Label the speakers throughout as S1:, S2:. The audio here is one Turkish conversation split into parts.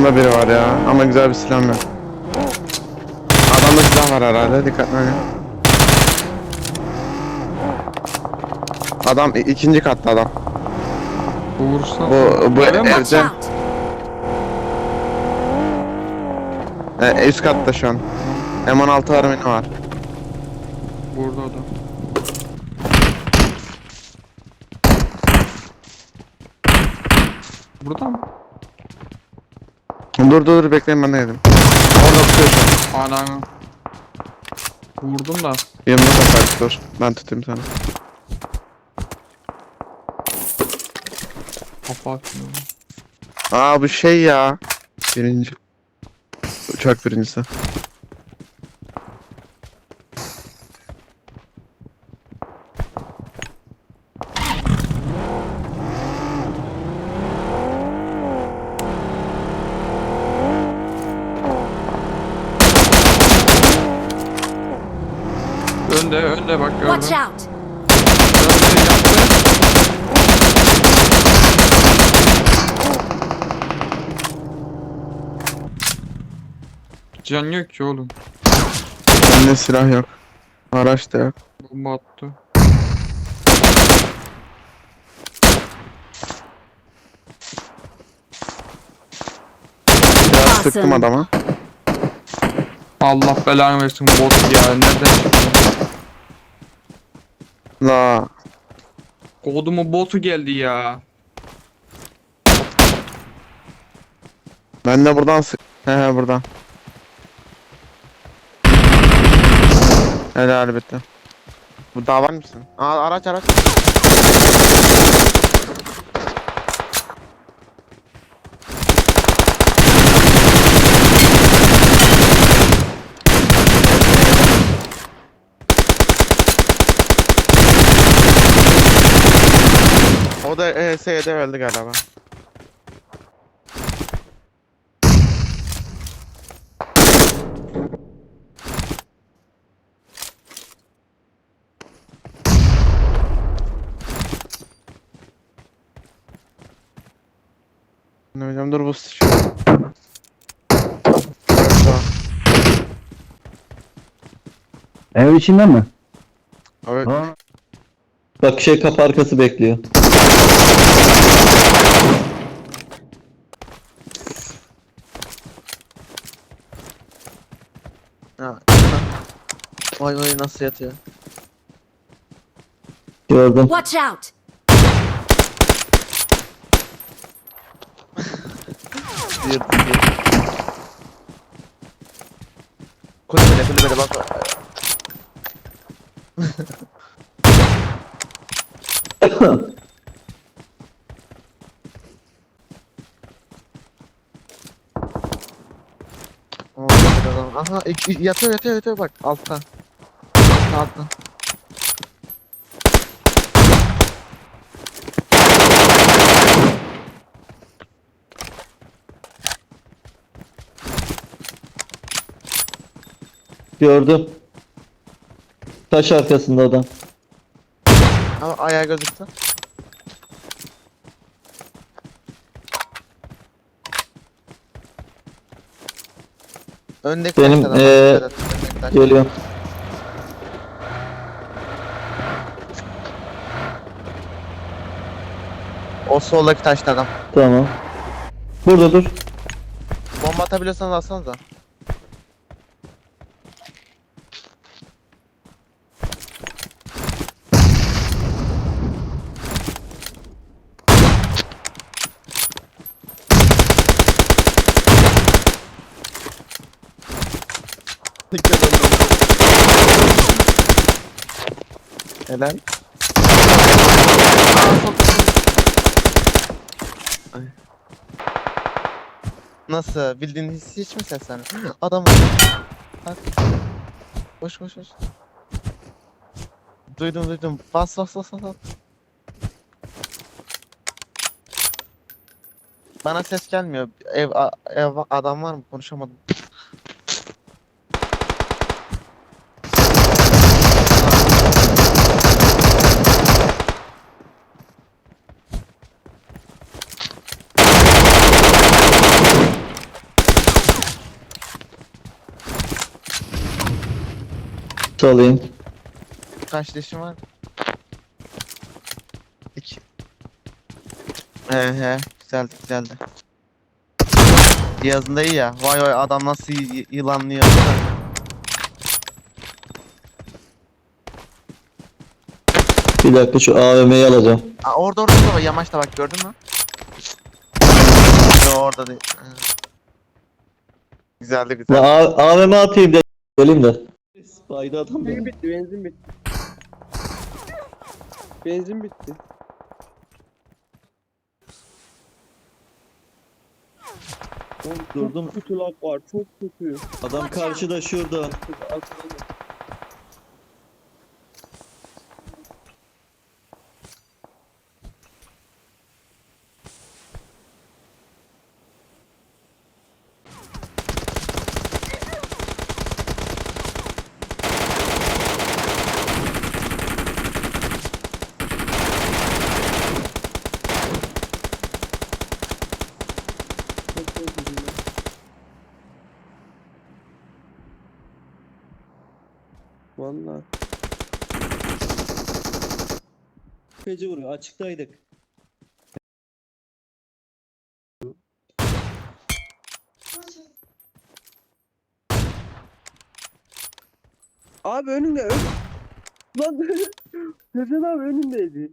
S1: Yanımda biri var ya ama güzel bir silahım yok. Adamda silah var herhalde dikkatli oynayın. Adam ikinci katta adam.
S2: Bu vurursa...
S1: Bu bu evde
S3: out!
S1: e, üst katta şu an. M16 var mı var?
S2: Burada adam. Burada mı?
S1: Dur dur dur bekleyin ben de yedim. Orada tutuyor şu an.
S2: Ananı. Vurdum da.
S1: Yanımda sakar dur. Ben tutayım sana.
S2: Kafa atmıyor.
S1: Aa bu şey ya. Birinci. Uçak birincisi.
S2: Önde önde bak gördüm.
S3: Watch out!
S2: Önde yaptı. Can yok ki oğlum.
S1: Bende silah yok. Araç da yok.
S2: Bomba attı.
S1: Biraz
S3: Awesome.
S1: sıktım adama.
S2: Allah belanı versin bot ya. Nereden çıktı?
S1: La.
S2: Kodumun botu geldi ya.
S1: Ben de buradan sık. He he buradan. Helal bitti. Bu daha var mısın? Aa araç araç. O da ES'de öldü galiba. Ne hocam dur bu tamam.
S4: Ev içinde mi?
S1: Evet.
S4: Ha.
S5: Bak şey kapı arkası bekliyor.
S1: Ha. Vay vay nasıl yatıyor?
S5: Gördüm.
S3: Watch out!
S1: Yırtı yırtı. Kulübede kulübede bak. Adam. Aha yatıyor yatıyor yatıyor bak altta. Altta altta.
S5: Gördüm. Taş arkasında adam.
S1: Ama ayağı gözüktü. Öndeki
S5: Benim,
S1: taştan ama,
S5: eee,
S1: dikkat et, öndeki taş.
S5: Geliyor.
S1: O soldaki taşta adam.
S5: Tamam. Burada dur.
S1: Bomba atabiliyorsanız atsanıza. Helal. Ay. Nasıl? Bildiğin hiç, hiç mi seslen? Adam var. Bak. Koş koş koş. Duydum duydum. Bas bas bas. bas. Bana ses gelmiyor. Ev, a- ev adam var mı? Konuşamadım.
S5: Salayım.
S1: Kaç leşim var? İki. He he. Güzeldi güzeldi. Yazında iyi ya. Vay vay adam nasıl y- yılanlıyor.
S5: Bir dakika şu AVM'yi alacağım.
S1: Aa, orada orada orada yamaçta bak gördün mü? Yo, orada değil. Güzeldi
S5: Ya
S1: güzel.
S5: A- AVM atayım da geleyim de. Fayda adam
S3: Benzin bitti, benzin bitti. Benzin bitti. Oğlum çok
S5: Durdum.
S3: kötü lag var, çok kötü.
S5: Adam karşıda şurada.
S3: Çok kötü ya. Vallahi.
S5: Feci vuruyor. Açıktaydık.
S3: Abi önünde ön. Lan Sezen abi önündeydi.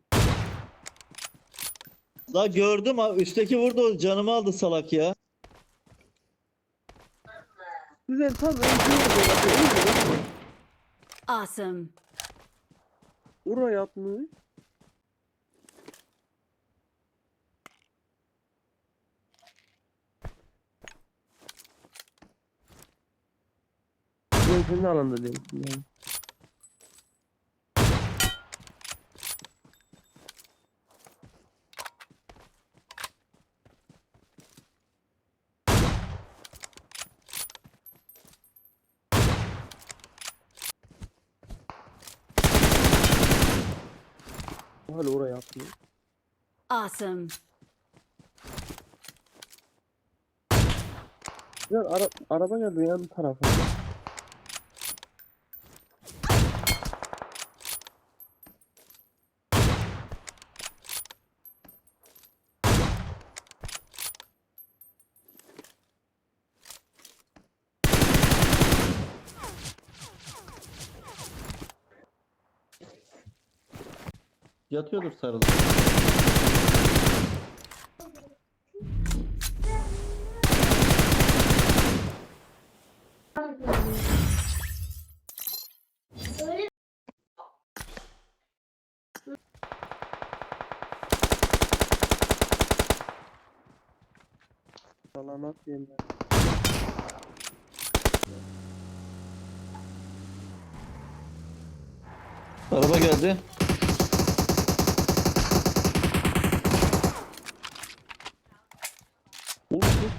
S5: La gördüm ha. Üstteki vurdu. Canımı aldı salak ya.
S3: Güzel tam önünde.
S6: Awesome.
S3: Atmış. Ben senin alanda değilim. Yani. Hala oraya atmıyor.
S6: Awesome.
S3: Ya ara araba geldi yan tarafa.
S5: Yatıyordur sarılı.
S3: Salamat diyelim.
S5: Araba geldi.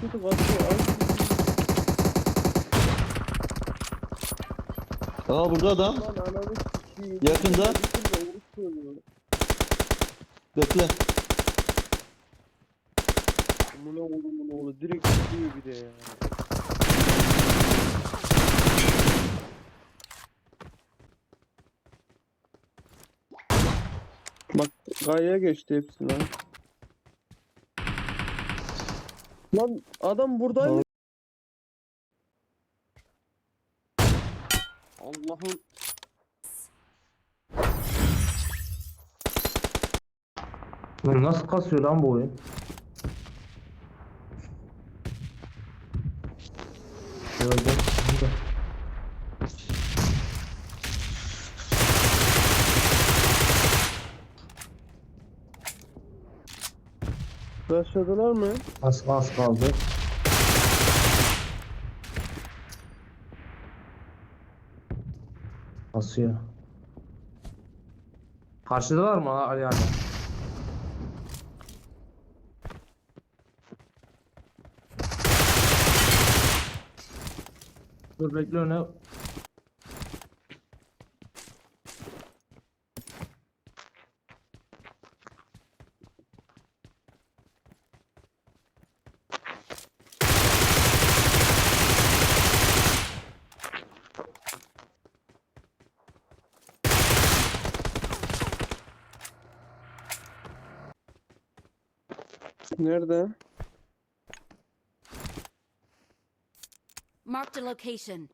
S3: Kötü kaçıyor. Ay
S5: Aa burada adam.
S3: lan ananı sikeyim.
S5: Yakında. Bekle.
S3: Amına oğlumun oğlu direkt gidiyor bir de ya. Bak gayeye geçti hepsi lan. Lan adam buradaymış. Allah'ım.
S7: Lan nasıl kasıyor lan bu oyun? Gördüm. Burada.
S3: Başladılar mı?
S7: Az, az kaldı. Kasıyor. Karşıdalar mı Ali abi? Dur bekle öne.
S3: Nerede?
S6: Marked a location.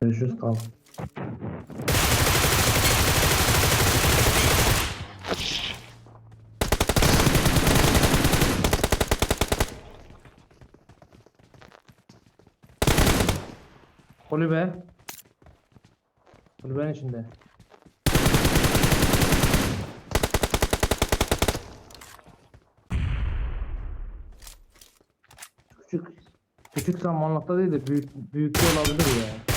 S7: Görüşürüz kal. Kulübe. Kulübenin içinde. Küçük küçük zamanlıkta değil de büyük büyük olabilir ya.